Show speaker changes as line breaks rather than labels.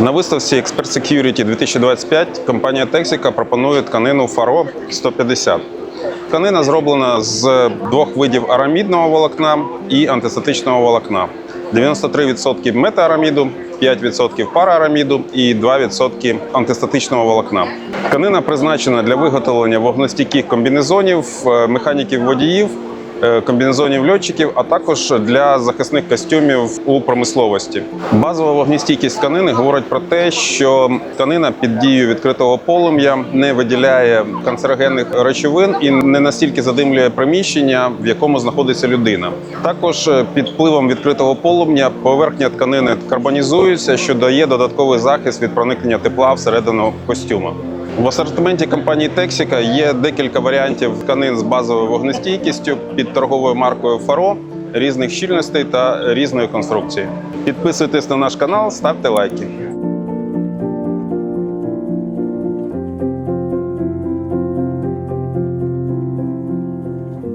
На виставці Expert Security 2025 компанія Texaco пропонує тканину Faro 150. Тканина зроблена з двох видів арамідного волокна і антистатичного волокна. 93% метаараміду, 5% параараміду і 2% антистатичного волокна. Тканина призначена для виготовлення вогнестійких комбінезонів, е, механіків водіїв, комбінезонів льотчиків, а також для захисних костюмів у промисловості. Базова вогнестійкість тканини говорить про те, що тканина під дією відкритого полум'я не виділяє канцерогенних речовин і не настільки задимлює приміщення, в якому знаходиться людина. Також е, під впливом відкритого полум'я поверхня тканини карбонізується, що дає додатковий захист від проникнення тепла всередину костюма. В асортименті компанії Тексіка є декілька варіантів тканин з базовою вогнестійкістю під торговою маркою Фаро різних щільностей та різної конструкції. Підписуйтесь на наш канал, ставте лайки.